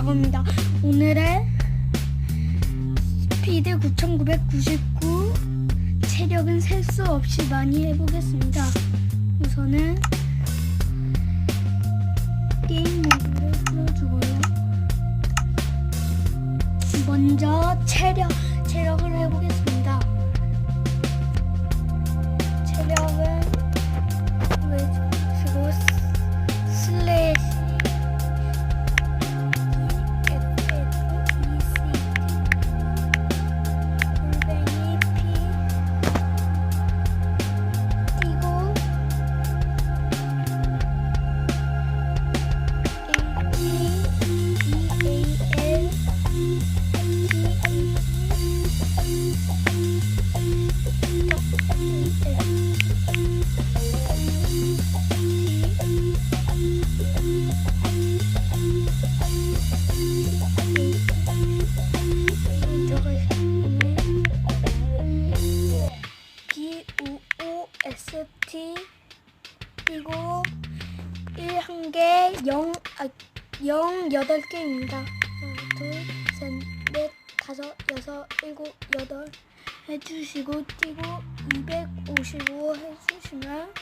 나갑니다. 오늘의 스피드 9999 체력은 셀 수 없이 많이 해보겠습니다. 우선은 게임 모드를 풀어주고요. 먼저 체력 B O O S T 그리고 1한 개, 0, 아, 0 여덟 개입니다. 하나, 둘, 다섯, 여섯, 일곱, 여덟 해주시고 뛰고 255 해주시면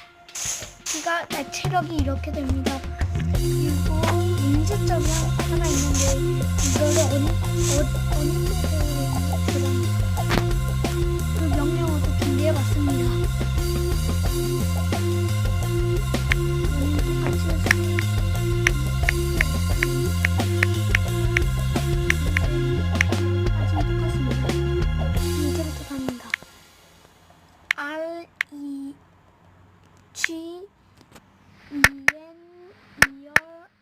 기가 아, 체력이 이렇게 됩니다. 그리고 문제점이 하나 있는데 이거를 어느 어, 어느 쪽으로 그 명령어도 준비해봤습니다. E G E N 이열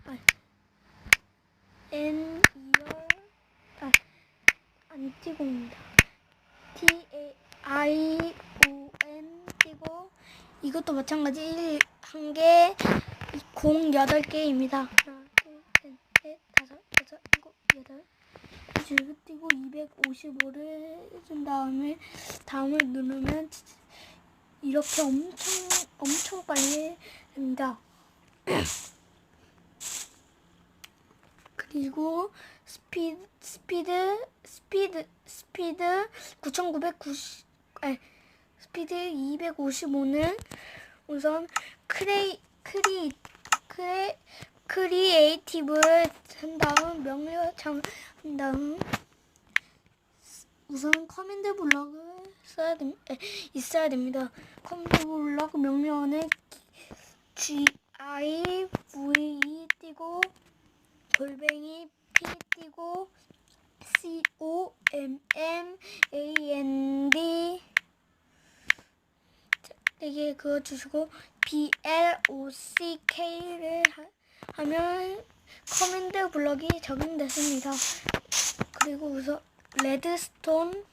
아 N 이열 아안 띄고입니다. T A I O N 띄고 이것도 마찬가지 1한 개, 0 여덟 개입니다. 하나, 둘, 셋, 넷, 다섯, 여섯, 일곱, 여덟. 줄을 띄고 255를 해준 다음에 다음을 누르면 이렇게 엄청 엄청 빨리 됩니다. 그리고 스피드 스피드 스피드 스피드 9990 아니 스피드 255는 우선 크레이 크리 크레 크리에이티브를 한 다음 명령창 한 다음 우선 커맨드 블럭을 써야 됩 에, 있어야 됩니다. 커맨드 블럭 명령어는 G I V E 띄고 골뱅이 P 띄고 C O M M A N D 되게 그거 주시고 B L O C K를 하 면 커맨드 블럭이 적용됐습니다. 그리고 우선 레드스톤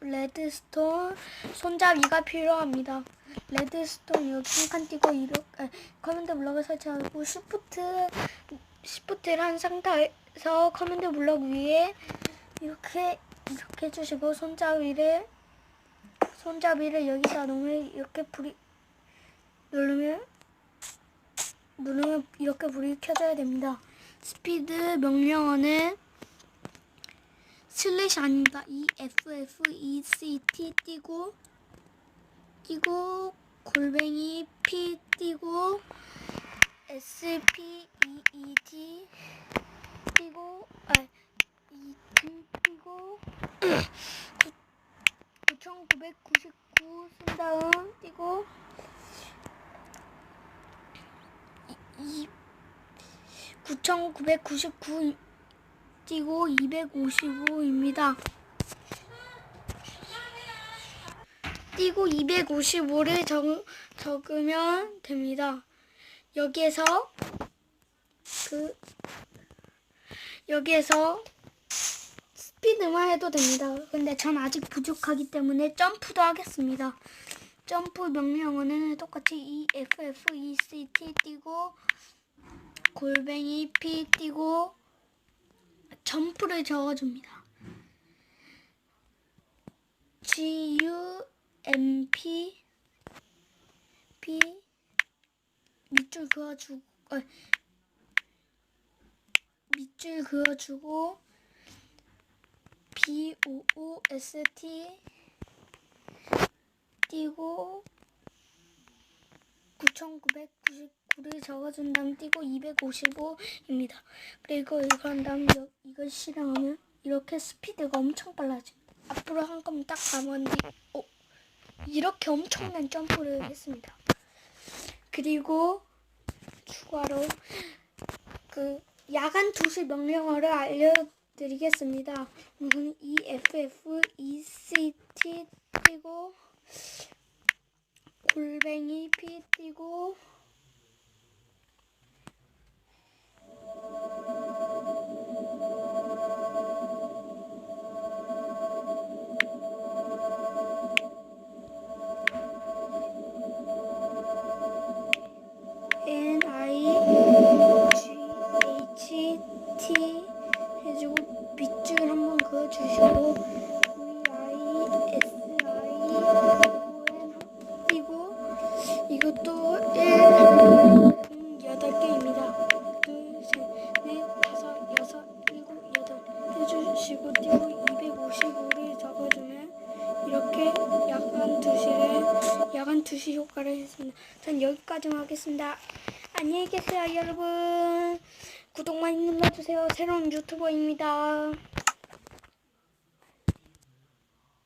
레드스톤 손잡이가 필요합니다. 레드스톤 여기 한칸 띄고 이렇게 아, 커맨드 블럭을 설치하고 시프트 시프트를 한 상태에서 커맨드 블럭 위에 이렇게 이렇게 해주시고 손잡이를 손잡이를 여기다 놓으면 이렇게 불이 누르면 누르면 이렇게 불이 켜져야 됩니다. 스피드 명령어는 슬래시 아닙니다. E F F E C T 띄고 띄고 골뱅이 P 띄고 S P E E T 띄고 아 E T 띄고 9999 쓴 다음 띄고 이9999 띄고 255입니다. 띄고 255를 적, 적으면 됩니다. 여기에서 그 여기에서 스피드만 해도 됩니다. 근데 전 아직 부족하기 때문에 점프도 하겠습니다. 점프 명령어는 똑같이 E F F E C T 띄고 골뱅이 P 띄고 점프를 적어줍니다. G U M P P 밑줄 그어주고 어, 밑줄 그어주고 B O O S T 띄고 9999를 적어준 다음 띄고 255입니다. 그리고 한 다음 여- 이걸 실행하면 이렇게 스피드가 엄청 빨라져. 앞으로 한 건 딱 가면 뒤, 어, 이렇게 엄청난 점프를 했습니다. 그리고 추가로 그 야간 투시 명령어를 알려드리겠습니다. 우 2시 효과를 했습니다. 전 여기까지만 하겠습니다. 안녕히 계세요, 여러분. 구독 많이 눌러주세요. 새로운 유튜버입니다.